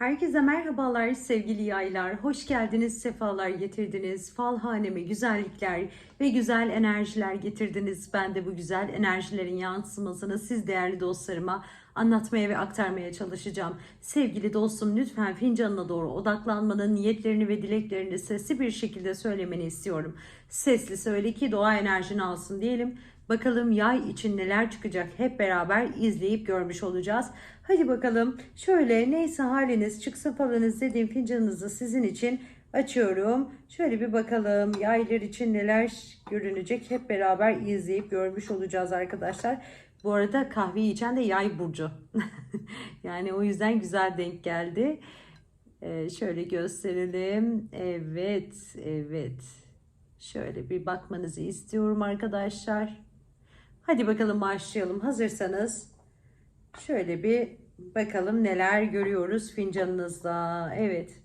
Herkese merhabalar sevgili yaylar. Hoş geldiniz, sefalar getirdiniz. Fal haneme güzellikler ve güzel enerjiler getirdiniz. Ben de bu güzel enerjilerin yansımasını siz değerli dostlarıma anlatmaya ve aktarmaya çalışacağım. Sevgili dostum lütfen fincanına doğru odaklanmanın niyetlerini ve dileklerini sesli bir şekilde söylemeni istiyorum. Sesli söyle ki doğa enerjini alsın diyelim. Bakalım yay için neler çıkacak hep beraber izleyip görmüş olacağız. Hadi bakalım şöyle neyse haliniz çıksın falanız dediğim fincanınızı sizin için açıyorum. Şöyle bir bakalım yaylar için neler görünecek hep beraber izleyip görmüş olacağız arkadaşlar. Bu arada kahveyi içen de yay burcu. yani o yüzden güzel denk geldi. Ee, şöyle gösterelim. Evet, evet. Şöyle bir bakmanızı istiyorum arkadaşlar. Hadi bakalım başlayalım. Hazırsanız şöyle bir bakalım neler görüyoruz fincanınızda. Evet.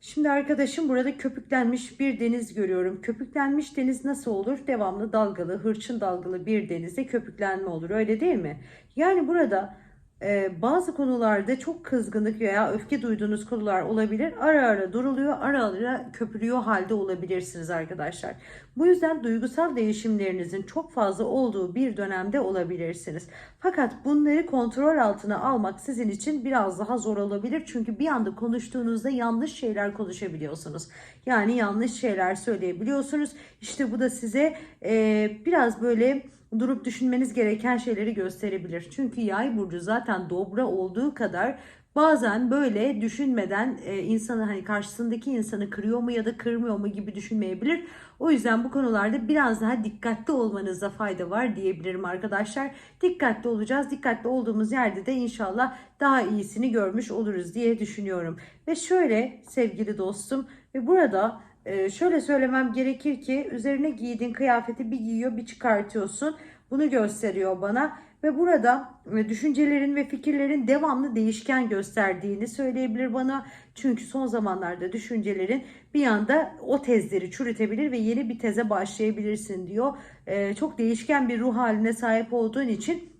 Şimdi arkadaşım burada köpüklenmiş bir deniz görüyorum. Köpüklenmiş deniz nasıl olur? Devamlı dalgalı, hırçın dalgalı bir denizde köpüklenme olur. Öyle değil mi? Yani burada e, bazı konularda çok kızgınlık veya öfke duyduğunuz konular olabilir. Ara ara duruluyor, ara ara köpürüyor halde olabilirsiniz arkadaşlar. Bu yüzden duygusal değişimlerinizin çok fazla olduğu bir dönemde olabilirsiniz. Fakat bunları kontrol altına almak sizin için biraz daha zor olabilir. Çünkü bir anda konuştuğunuzda yanlış şeyler konuşabiliyorsunuz. Yani yanlış şeyler söyleyebiliyorsunuz. İşte bu da size e, biraz böyle durup düşünmeniz gereken şeyleri gösterebilir. Çünkü yay burcu zaten dobra olduğu kadar bazen böyle düşünmeden e, insanı hani karşısındaki insanı kırıyor mu ya da kırmıyor mu gibi düşünmeyebilir. O yüzden bu konularda biraz daha dikkatli olmanızda fayda var diyebilirim arkadaşlar. Dikkatli olacağız. Dikkatli olduğumuz yerde de inşallah daha iyisini görmüş oluruz diye düşünüyorum. Ve şöyle sevgili dostum ve burada ee, şöyle söylemem gerekir ki üzerine giydiğin kıyafeti bir giyiyor bir çıkartıyorsun. Bunu gösteriyor bana ve burada e, düşüncelerin ve fikirlerin devamlı değişken gösterdiğini söyleyebilir bana. Çünkü son zamanlarda düşüncelerin bir anda o tezleri çürütebilir ve yeni bir teze başlayabilirsin diyor. Ee, çok değişken bir ruh haline sahip olduğun için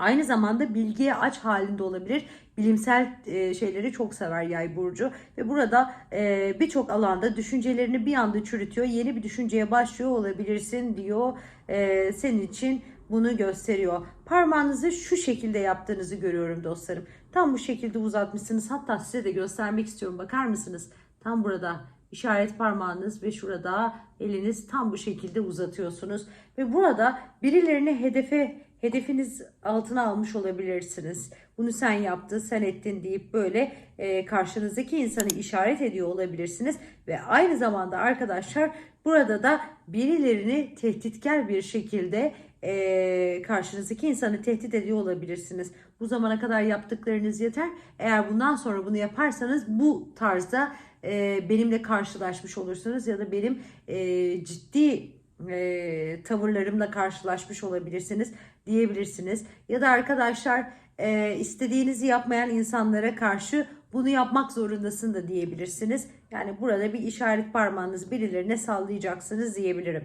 Aynı zamanda bilgiye aç halinde olabilir. Bilimsel e, şeyleri çok sever yay burcu ve burada e, birçok alanda düşüncelerini bir anda çürütüyor. Yeni bir düşünceye başlıyor olabilirsin diyor. E, senin için bunu gösteriyor. Parmağınızı şu şekilde yaptığınızı görüyorum dostlarım. Tam bu şekilde uzatmışsınız. Hatta size de göstermek istiyorum. Bakar mısınız? Tam burada işaret parmağınız ve şurada eliniz tam bu şekilde uzatıyorsunuz. Ve burada birilerini hedefe hedefiniz altına almış olabilirsiniz. Bunu sen yaptın, sen ettin deyip böyle e, karşınızdaki insanı işaret ediyor olabilirsiniz. Ve aynı zamanda arkadaşlar burada da birilerini tehditkar bir şekilde e, karşınızdaki insanı tehdit ediyor olabilirsiniz. Bu zamana kadar yaptıklarınız yeter. Eğer bundan sonra bunu yaparsanız bu tarzda e, benimle karşılaşmış olursunuz ya da benim e, ciddi e, tavırlarımla karşılaşmış olabilirsiniz diyebilirsiniz. Ya da arkadaşlar e, istediğinizi yapmayan insanlara karşı bunu yapmak zorundasın da diyebilirsiniz. Yani burada bir işaret parmağınız birilerine sallayacaksınız diyebilirim.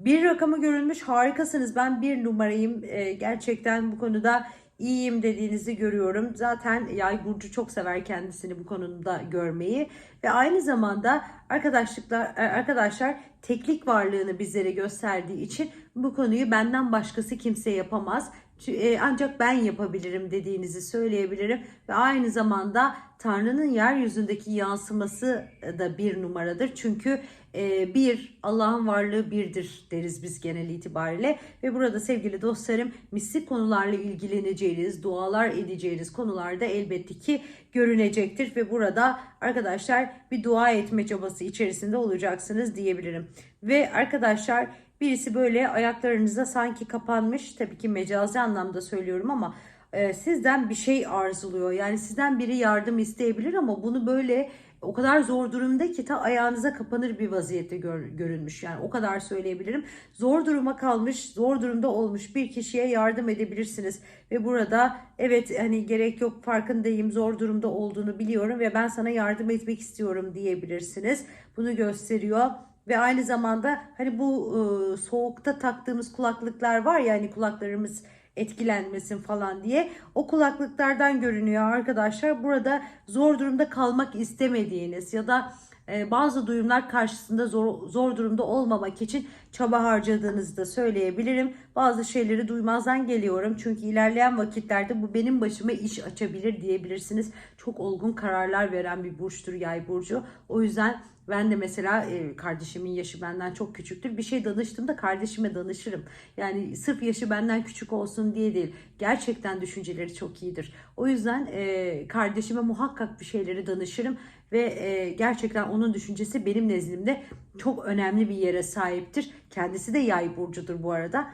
Bir rakamı görülmüş harikasınız. Ben bir numarayım. E, gerçekten bu konuda iyiyim dediğinizi görüyorum. Zaten Yay burcu çok sever kendisini bu konuda görmeyi ve aynı zamanda arkadaşlıklar e, arkadaşlar teklik varlığını bizlere gösterdiği için bu konuyu benden başkası kimse yapamaz. E, ancak ben yapabilirim dediğinizi söyleyebilirim ve aynı zamanda Tanrı'nın yeryüzündeki yansıması da bir numaradır. Çünkü e, bir Allah'ın varlığı birdir deriz biz genel itibariyle ve burada sevgili dostlarım mistik konularla ilgileneceğiniz, dualar edeceğiniz konularda elbette ki görünecektir ve burada arkadaşlar bir dua etme çabası içerisinde olacaksınız diyebilirim. Ve arkadaşlar birisi böyle ayaklarınıza sanki kapanmış tabii ki mecazi anlamda söylüyorum ama e, sizden bir şey arzuluyor. Yani sizden biri yardım isteyebilir ama bunu böyle o kadar zor durumda ki ta ayağınıza kapanır bir vaziyette gör, görünmüş. Yani o kadar söyleyebilirim. Zor duruma kalmış, zor durumda olmuş bir kişiye yardım edebilirsiniz. Ve burada evet hani gerek yok farkındayım zor durumda olduğunu biliyorum ve ben sana yardım etmek istiyorum diyebilirsiniz. Bunu gösteriyor. Ve aynı zamanda hani bu e, soğukta taktığımız kulaklıklar var ya hani kulaklarımız etkilenmesin falan diye o kulaklıklardan görünüyor arkadaşlar. Burada zor durumda kalmak istemediğiniz ya da e, bazı duyumlar karşısında zor, zor durumda olmamak için çaba harcadığınızı da söyleyebilirim. Bazı şeyleri duymazdan geliyorum. Çünkü ilerleyen vakitlerde bu benim başıma iş açabilir diyebilirsiniz. Çok olgun kararlar veren bir burçtur yay burcu. O yüzden ben de mesela e, kardeşimin yaşı benden çok küçüktür. Bir şey danıştığımda kardeşime danışırım. Yani sırf yaşı benden küçük olsun diye değil. Gerçekten düşünceleri çok iyidir. O yüzden e, kardeşime muhakkak bir şeyleri danışırım ve e, gerçekten onun düşüncesi benim nezdimde çok önemli bir yere sahiptir. Kendisi de yay burcudur bu arada.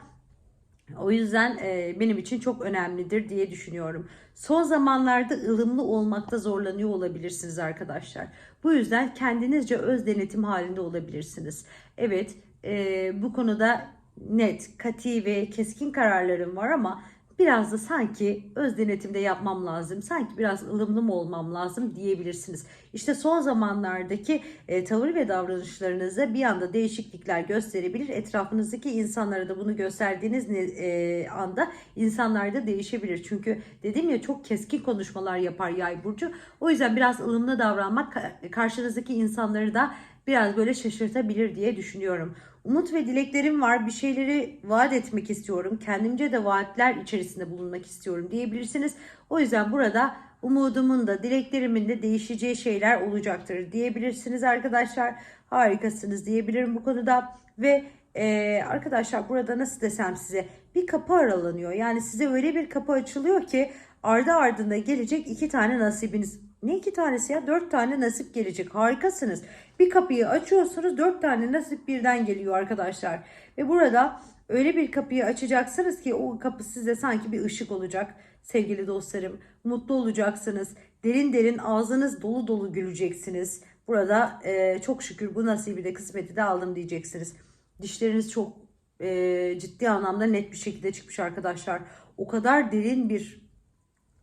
O yüzden e, benim için çok önemlidir diye düşünüyorum. Son zamanlarda ılımlı olmakta zorlanıyor olabilirsiniz arkadaşlar. Bu yüzden kendinizce öz denetim halinde olabilirsiniz. Evet e, bu konuda net, kati ve keskin kararlarım var ama biraz da sanki öz denetimde yapmam lazım. Sanki biraz ılımlı mı olmam lazım diyebilirsiniz. İşte son zamanlardaki e, tavır ve davranışlarınızda bir anda değişiklikler gösterebilir. Etrafınızdaki insanlara da bunu gösterdiğiniz e, anda insanlar da değişebilir. Çünkü dedim ya çok keskin konuşmalar yapar yay burcu. O yüzden biraz ılımlı davranmak karşınızdaki insanları da biraz böyle şaşırtabilir diye düşünüyorum. Umut ve dileklerim var. Bir şeyleri vaat etmek istiyorum. Kendimce de vaatler içerisinde bulunmak istiyorum diyebilirsiniz. O yüzden burada umudumun da dileklerimin de değişeceği şeyler olacaktır diyebilirsiniz arkadaşlar. Harikasınız diyebilirim bu konuda. Ve e, arkadaşlar burada nasıl desem size bir kapı aralanıyor. Yani size öyle bir kapı açılıyor ki ardı ardında gelecek iki tane nasibiniz. Ne iki tanesi ya? Dört tane nasip gelecek. Harikasınız. Bir kapıyı açıyorsunuz dört tane nasip birden geliyor arkadaşlar. Ve burada öyle bir kapıyı açacaksınız ki o kapı size sanki bir ışık olacak sevgili dostlarım. Mutlu olacaksınız. Derin derin ağzınız dolu dolu güleceksiniz. Burada e, çok şükür bu nasibi de kısmeti de aldım diyeceksiniz. Dişleriniz çok e, ciddi anlamda net bir şekilde çıkmış arkadaşlar. O kadar derin bir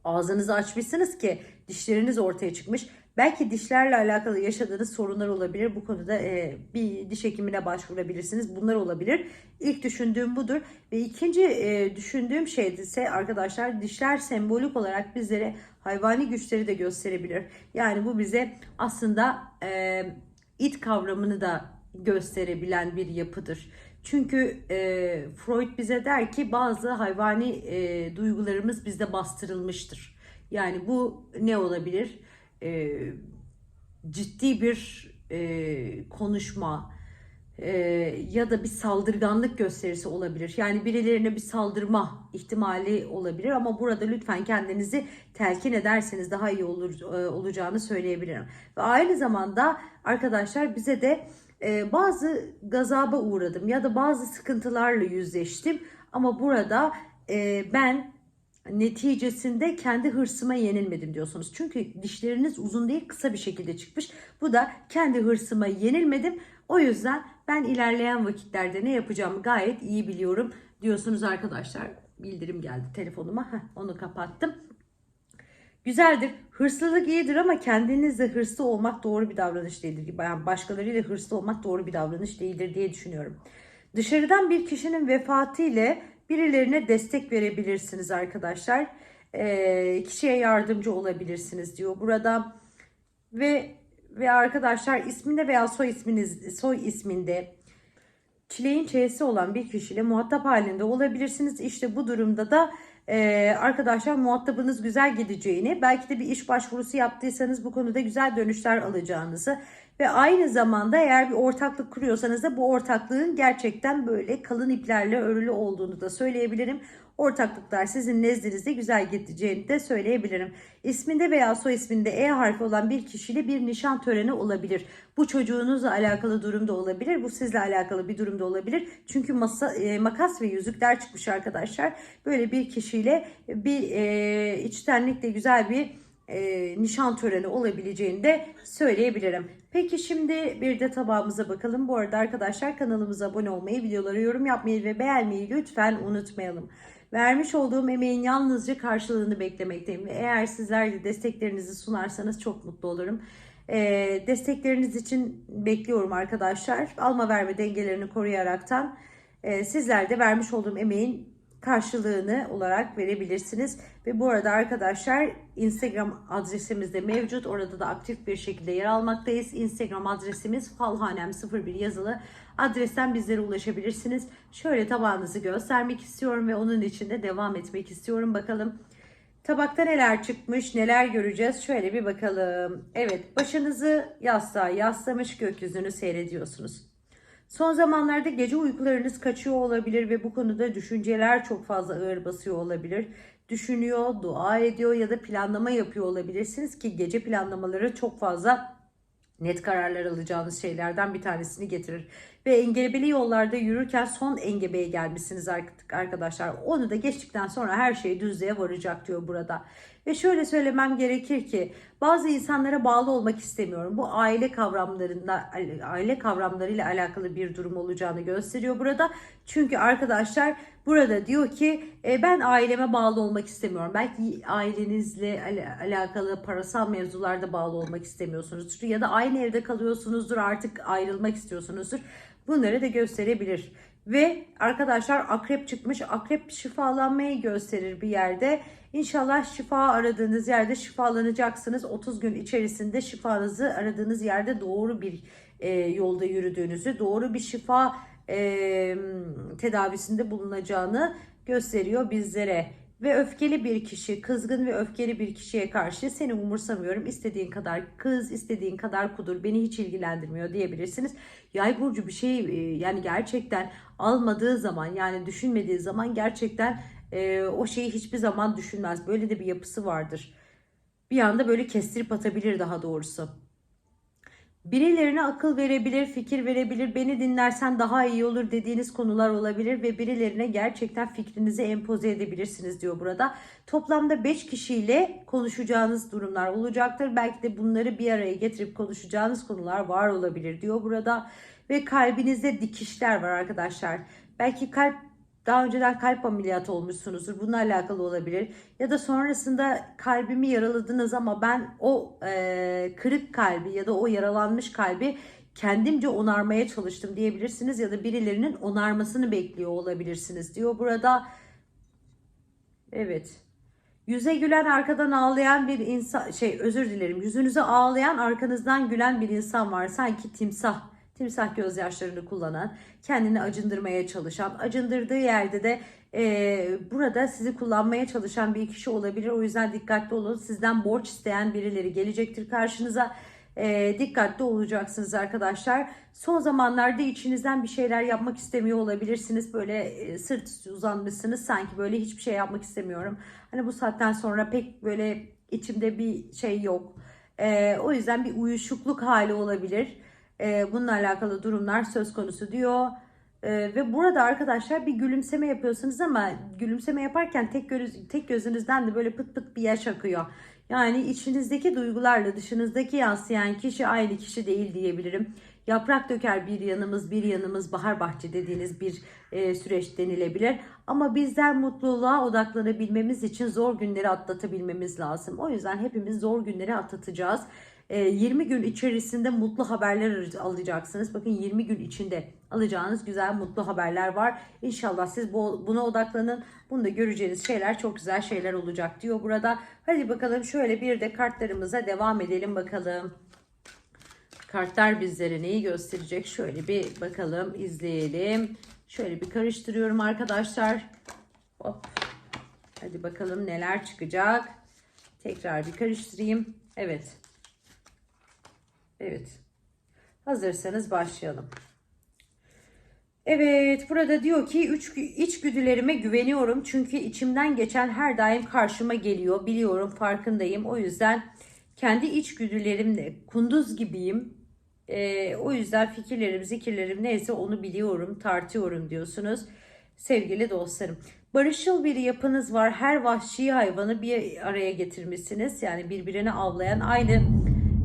ağzınızı açmışsınız ki dişleriniz ortaya çıkmış. Belki dişlerle alakalı yaşadığınız sorunlar olabilir. Bu konuda e, bir diş hekimine başvurabilirsiniz. Bunlar olabilir. İlk düşündüğüm budur. Ve ikinci e, düşündüğüm şey ise arkadaşlar dişler sembolik olarak bizlere hayvani güçleri de gösterebilir. Yani bu bize aslında e, it kavramını da gösterebilen bir yapıdır. Çünkü e, Freud bize der ki bazı hayvani e, duygularımız bizde bastırılmıştır. Yani bu ne olabilir? e, ciddi bir e, konuşma e, ya da bir saldırganlık gösterisi olabilir. Yani birilerine bir saldırma ihtimali olabilir ama burada lütfen kendinizi telkin ederseniz daha iyi olur e, olacağını söyleyebilirim. Ve aynı zamanda arkadaşlar bize de bazı gazaba uğradım ya da bazı sıkıntılarla yüzleştim ama burada e, ben neticesinde kendi hırsıma yenilmedim diyorsunuz. Çünkü dişleriniz uzun değil kısa bir şekilde çıkmış. Bu da kendi hırsıma yenilmedim. O yüzden ben ilerleyen vakitlerde ne yapacağımı gayet iyi biliyorum diyorsunuz arkadaşlar. Bildirim geldi telefonuma. Heh, onu kapattım. Güzeldir. Hırslılık iyidir ama kendinizle hırslı olmak doğru bir davranış değildir. Yani başkalarıyla hırslı olmak doğru bir davranış değildir diye düşünüyorum. Dışarıdan bir kişinin vefatı ile Birilerine destek verebilirsiniz arkadaşlar. E, kişiye yardımcı olabilirsiniz diyor burada. Ve ve arkadaşlar isminde veya soy isminiz soy isminde çileğin çeyesi olan bir kişiyle muhatap halinde olabilirsiniz. İşte bu durumda da e, arkadaşlar muhatabınız güzel gideceğini, belki de bir iş başvurusu yaptıysanız bu konuda güzel dönüşler alacağınızı ve aynı zamanda eğer bir ortaklık kuruyorsanız da bu ortaklığın gerçekten böyle kalın iplerle örülü olduğunu da söyleyebilirim. Ortaklıklar sizin nezdinizde güzel gideceğini de söyleyebilirim. İsminde veya soy isminde E harfi olan bir kişiyle bir nişan töreni olabilir. Bu çocuğunuzla alakalı durumda olabilir. Bu sizle alakalı bir durumda olabilir. Çünkü masa, e, makas ve yüzükler çıkmış arkadaşlar. Böyle bir kişiyle bir e, içtenlikle güzel bir e, nişan töreni olabileceğini de söyleyebilirim. Peki şimdi bir de tabağımıza bakalım. Bu arada arkadaşlar kanalımıza abone olmayı, videoları yorum yapmayı ve beğenmeyi lütfen unutmayalım. Vermiş olduğum emeğin yalnızca karşılığını beklemekteyim. Ve eğer sizler de desteklerinizi sunarsanız çok mutlu olurum. E, destekleriniz için bekliyorum arkadaşlar. Alma verme dengelerini koruyaraktan e, sizler de vermiş olduğum emeğin karşılığını olarak verebilirsiniz. Ve bu arada arkadaşlar Instagram adresimiz de mevcut. Orada da aktif bir şekilde yer almaktayız. Instagram adresimiz falhanem01 yazılı. Adresten bizlere ulaşabilirsiniz. Şöyle tabağınızı göstermek istiyorum ve onun içinde devam etmek istiyorum. Bakalım tabakta neler çıkmış, neler göreceğiz. Şöyle bir bakalım. Evet, başınızı yastığa yaslamış gökyüzünü seyrediyorsunuz. Son zamanlarda gece uykularınız kaçıyor olabilir ve bu konuda düşünceler çok fazla ağır basıyor olabilir. Düşünüyor, dua ediyor ya da planlama yapıyor olabilirsiniz ki gece planlamaları çok fazla net kararlar alacağınız şeylerden bir tanesini getirir. Ve engebeli yollarda yürürken son engebeye gelmişsiniz artık arkadaşlar. Onu da geçtikten sonra her şey düzlüğe varacak diyor burada. Ve şöyle söylemem gerekir ki bazı insanlara bağlı olmak istemiyorum. Bu aile kavramlarında aile kavramlarıyla alakalı bir durum olacağını gösteriyor burada. Çünkü arkadaşlar burada diyor ki e, ben aileme bağlı olmak istemiyorum. Belki ailenizle al- alakalı parasal mevzularda bağlı olmak istemiyorsunuzdur ya da aynı evde kalıyorsunuzdur artık ayrılmak istiyorsunuzdur. Bunları da gösterebilir. Ve arkadaşlar akrep çıkmış. Akrep şifalanmayı gösterir bir yerde. İnşallah şifa aradığınız yerde şifalanacaksınız. 30 gün içerisinde şifanızı aradığınız yerde doğru bir e, yolda yürüdüğünüzü, doğru bir şifa e, tedavisinde bulunacağını gösteriyor bizlere. Ve öfkeli bir kişi, kızgın ve öfkeli bir kişiye karşı seni umursamıyorum. İstediğin kadar kız, istediğin kadar kudur, beni hiç ilgilendirmiyor diyebilirsiniz. Yay burcu bir şey yani gerçekten almadığı zaman yani düşünmediği zaman gerçekten e, o şeyi hiçbir zaman düşünmez. Böyle de bir yapısı vardır. Bir anda böyle kestirip atabilir daha doğrusu. Birilerine akıl verebilir, fikir verebilir, beni dinlersen daha iyi olur dediğiniz konular olabilir ve birilerine gerçekten fikrinizi empoze edebilirsiniz diyor burada. Toplamda 5 kişiyle konuşacağınız durumlar olacaktır. Belki de bunları bir araya getirip konuşacağınız konular var olabilir diyor burada. Ve kalbinizde dikişler var arkadaşlar. Belki kalp daha önceden kalp ameliyatı olmuşsunuzdur. Bununla alakalı olabilir. Ya da sonrasında kalbimi yaraladınız ama ben o e, kırık kalbi ya da o yaralanmış kalbi kendimce onarmaya çalıştım diyebilirsiniz. Ya da birilerinin onarmasını bekliyor olabilirsiniz diyor burada. Evet. Yüze gülen arkadan ağlayan bir insan şey özür dilerim. Yüzünüze ağlayan arkanızdan gülen bir insan var. Sanki timsah timsah gözyaşlarını kullanan, kendini acındırmaya çalışan, acındırdığı yerde de e, burada sizi kullanmaya çalışan bir kişi olabilir. O yüzden dikkatli olun. Sizden borç isteyen birileri gelecektir karşınıza. E, dikkatli olacaksınız arkadaşlar. Son zamanlarda içinizden bir şeyler yapmak istemiyor olabilirsiniz. Böyle e, sırt üstü uzanmışsınız. Sanki böyle hiçbir şey yapmak istemiyorum. Hani bu saatten sonra pek böyle içimde bir şey yok. E, o yüzden bir uyuşukluk hali olabilir. E, bununla alakalı durumlar söz konusu diyor. E, ve burada arkadaşlar bir gülümseme yapıyorsunuz ama gülümseme yaparken tek, göz, tek gözünüzden de böyle pıt pıt bir yaş akıyor. Yani içinizdeki duygularla dışınızdaki yansıyan kişi aynı kişi değil diyebilirim. Yaprak döker bir yanımız bir yanımız bahar bahçe dediğiniz bir e, süreç denilebilir. Ama bizler mutluluğa odaklanabilmemiz için zor günleri atlatabilmemiz lazım. O yüzden hepimiz zor günleri atlatacağız. 20 gün içerisinde mutlu haberler alacaksınız. Bakın 20 gün içinde alacağınız güzel mutlu haberler var. İnşallah siz buna odaklanın. Bunda göreceğiniz şeyler çok güzel şeyler olacak diyor burada. Hadi bakalım şöyle bir de kartlarımıza devam edelim bakalım. Kartlar bizlere neyi gösterecek? Şöyle bir bakalım, izleyelim. Şöyle bir karıştırıyorum arkadaşlar. Hop. Hadi bakalım neler çıkacak. Tekrar bir karıştırayım. Evet. Evet. Hazırsanız başlayalım. Evet, burada diyor ki üç, içgüdülerime güveniyorum. Çünkü içimden geçen her daim karşıma geliyor. Biliyorum, farkındayım. O yüzden kendi içgüdülerimle kunduz gibiyim. Ee, o yüzden fikirlerim, zikirlerim neyse onu biliyorum, tartıyorum diyorsunuz. Sevgili dostlarım. Barışçıl bir yapınız var. Her vahşi hayvanı bir araya getirmişsiniz. Yani birbirine avlayan aynı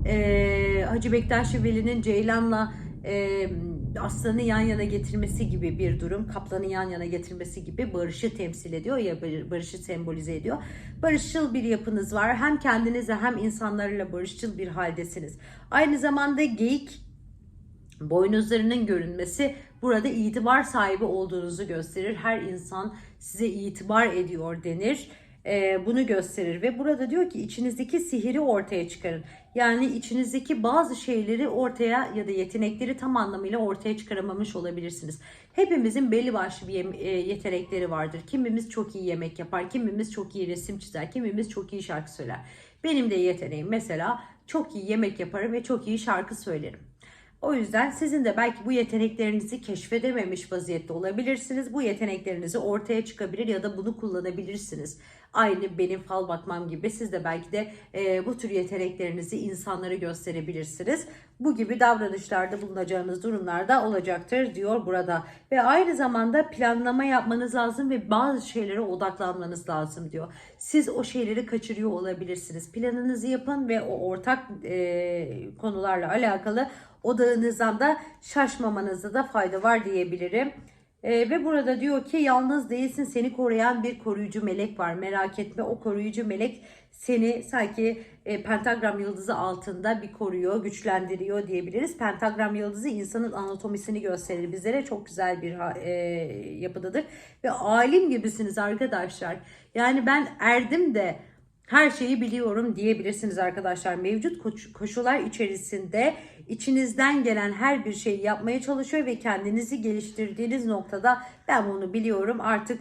e, Hacı Bektaş Veli'nin Ceylan'la e, aslanı yan yana getirmesi gibi bir durum. Kaplanı yan yana getirmesi gibi barışı temsil ediyor ya barışı sembolize ediyor. Barışçıl bir yapınız var. Hem kendinizle hem insanlarla barışçıl bir haldesiniz. Aynı zamanda geyik boynuzlarının görünmesi burada itibar sahibi olduğunuzu gösterir. Her insan size itibar ediyor denir. Ee, bunu gösterir ve burada diyor ki içinizdeki sihiri ortaya çıkarın. Yani içinizdeki bazı şeyleri ortaya ya da yetenekleri tam anlamıyla ortaya çıkaramamış olabilirsiniz. Hepimizin belli başlı bir e, yetenekleri vardır. Kimimiz çok iyi yemek yapar, kimimiz çok iyi resim çizer, kimimiz çok iyi şarkı söyler. Benim de yeteneğim mesela çok iyi yemek yaparım ve çok iyi şarkı söylerim. O yüzden sizin de belki bu yeteneklerinizi keşfedememiş vaziyette olabilirsiniz. Bu yeteneklerinizi ortaya çıkabilir ya da bunu kullanabilirsiniz. Aynı benim fal bakmam gibi siz de belki de e, bu tür yeteneklerinizi insanlara gösterebilirsiniz. Bu gibi davranışlarda bulunacağınız durumlarda olacaktır diyor burada. Ve aynı zamanda planlama yapmanız lazım ve bazı şeylere odaklanmanız lazım diyor. Siz o şeyleri kaçırıyor olabilirsiniz. Planınızı yapın ve o ortak e, konularla alakalı odağınızdan da şaşmamanızda da fayda var diyebilirim. Ee, ve burada diyor ki yalnız değilsin seni koruyan bir koruyucu melek var. Merak etme o koruyucu melek seni sanki e, pentagram yıldızı altında bir koruyor, güçlendiriyor diyebiliriz. Pentagram yıldızı insanın anatomisini gösterir bizlere. Çok güzel bir e, yapıdadır. Ve alim gibisiniz arkadaşlar. Yani ben erdim de her şeyi biliyorum diyebilirsiniz arkadaşlar. Mevcut koş- koşullar içerisinde içinizden gelen her bir şeyi yapmaya çalışıyor ve kendinizi geliştirdiğiniz noktada ben bunu biliyorum artık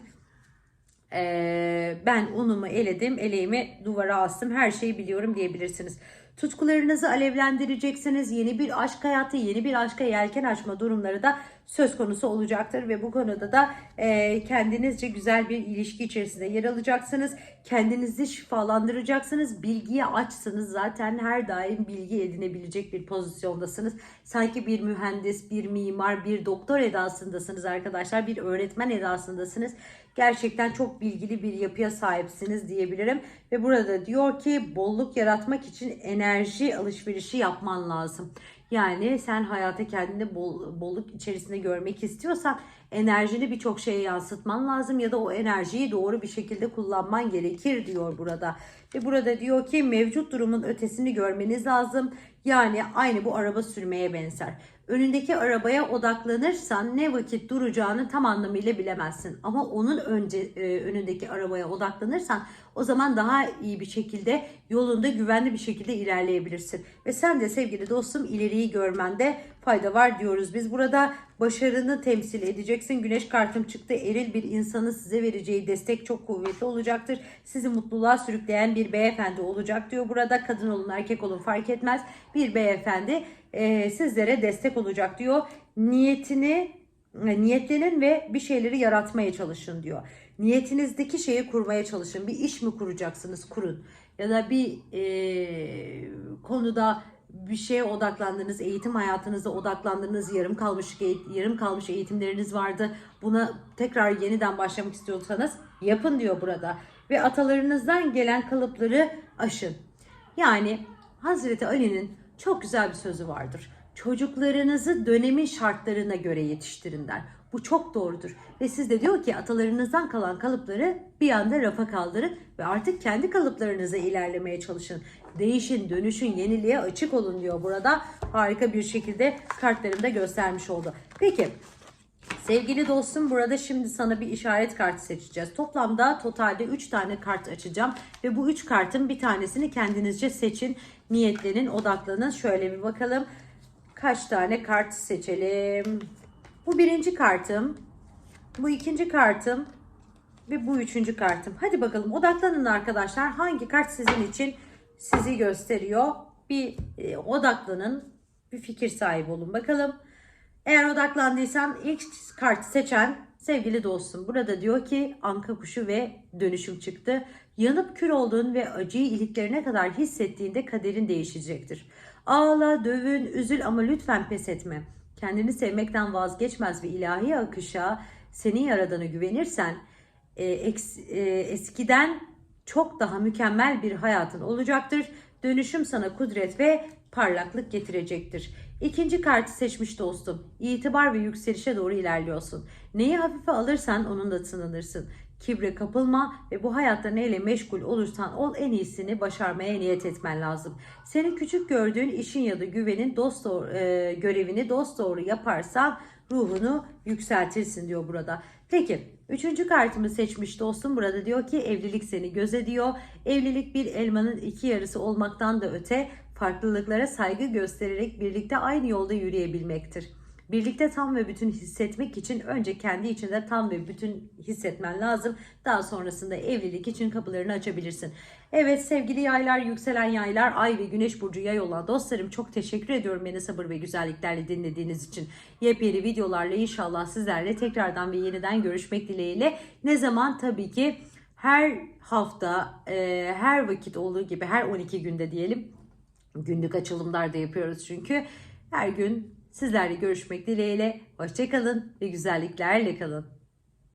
eee, ben unumu eledim, eleğimi duvara astım, her şeyi biliyorum diyebilirsiniz. Tutkularınızı alevlendireceksiniz. Yeni bir aşk hayatı, yeni bir aşka yelken açma durumları da söz konusu olacaktır ve bu konuda da eee, kendinizce güzel bir ilişki içerisinde yer alacaksınız. Kendinizi şifalandıracaksınız. Bilgiye açsınız. Zaten her daim bilgi edinebilecek bir pozisyondasınız. Sanki bir mühendis, bir mimar, bir doktor edasındasınız arkadaşlar. Bir öğretmen edasındasınız. Gerçekten çok bilgili bir yapıya sahipsiniz diyebilirim. Ve burada diyor ki bolluk yaratmak için enerji alışverişi yapman lazım. Yani sen hayata kendini bol, bolluk içerisinde görmek istiyorsan enerjini birçok şeye yansıtman lazım ya da o enerjiyi doğru bir şekilde kullanman gerekir diyor burada. Ve burada diyor ki mevcut durumun ötesini görmeniz lazım. Yani aynı bu araba sürmeye benzer. Önündeki arabaya odaklanırsan ne vakit duracağını tam anlamıyla bilemezsin. Ama onun önce e, önündeki arabaya odaklanırsan o zaman daha iyi bir şekilde yolunda güvenli bir şekilde ilerleyebilirsin. Ve sen de sevgili dostum ileriyi görmende fayda var diyoruz. Biz burada başarını temsil edeceksin. Güneş kartım çıktı. Eril bir insanın size vereceği destek çok kuvvetli olacaktır. Sizi mutluluğa sürükleyen bir beyefendi olacak diyor. Burada kadın olun erkek olun fark etmez. Bir beyefendi e, sizlere destek olacak diyor. Niyetini e, niyetlenin ve bir şeyleri yaratmaya çalışın diyor. Niyetinizdeki şeyi kurmaya çalışın. Bir iş mi kuracaksınız? Kurun. Ya da bir e, konuda bir şeye odaklandınız, eğitim hayatınıza odaklandınız, yarım kalmış yarım kalmış eğitimleriniz vardı. Buna tekrar yeniden başlamak istiyorsanız yapın diyor burada. Ve atalarınızdan gelen kalıpları aşın. Yani Hazreti Ali'nin çok güzel bir sözü vardır. Çocuklarınızı dönemin şartlarına göre yetiştirin der. Bu çok doğrudur. Ve siz de diyor ki atalarınızdan kalan kalıpları bir anda rafa kaldırın ve artık kendi kalıplarınıza ilerlemeye çalışın. Değişin, dönüşün, yeniliğe açık olun diyor burada. Harika bir şekilde kartlarımda göstermiş oldu. Peki Sevgili dostum burada şimdi sana bir işaret kartı seçeceğiz. Toplamda totalde 3 tane kart açacağım. Ve bu 3 kartın bir tanesini kendinizce seçin. Niyetlenin, odaklanın. Şöyle bir bakalım. Kaç tane kart seçelim? Bu birinci kartım. Bu ikinci kartım. Ve bu üçüncü kartım. Hadi bakalım odaklanın arkadaşlar. Hangi kart sizin için sizi gösteriyor? Bir e, odaklanın. Bir fikir sahibi olun bakalım. Eğer odaklandıysan ilk kartı seçen sevgili dostum. Burada diyor ki anka kuşu ve dönüşüm çıktı. Yanıp kül olduğun ve acıyı iliklerine kadar hissettiğinde kaderin değişecektir. Ağla, dövün, üzül ama lütfen pes etme. Kendini sevmekten vazgeçmez ve ilahi akışa senin yaradana güvenirsen e, eks- e, eskiden çok daha mükemmel bir hayatın olacaktır. Dönüşüm sana kudret ve parlaklık getirecektir. İkinci kartı seçmiş dostum. İtibar ve yükselişe doğru ilerliyorsun. Neyi hafife alırsan onunla sınanırsın. Kibre kapılma ve bu hayatta neyle meşgul olursan ol en iyisini başarmaya niyet etmen lazım. Seni küçük gördüğün işin ya da güvenin dost doğru, e, görevini dost doğru yaparsan ruhunu yükseltirsin diyor burada. Peki üçüncü kartımı seçmiş dostum burada diyor ki evlilik seni göz ediyor. Evlilik bir elmanın iki yarısı olmaktan da öte farklılıklara saygı göstererek birlikte aynı yolda yürüyebilmektir. Birlikte tam ve bütün hissetmek için önce kendi içinde tam ve bütün hissetmen lazım. Daha sonrasında evlilik için kapılarını açabilirsin. Evet sevgili yaylar, yükselen yaylar, ay ve güneş burcu yay olan dostlarım çok teşekkür ediyorum beni sabır ve güzelliklerle dinlediğiniz için. Yepyeni videolarla inşallah sizlerle tekrardan ve yeniden görüşmek dileğiyle. Ne zaman tabii ki her hafta, e, her vakit olduğu gibi her 12 günde diyelim günlük açılımlar da yapıyoruz çünkü. Her gün sizlerle görüşmek dileğiyle. Hoşçakalın ve güzelliklerle kalın.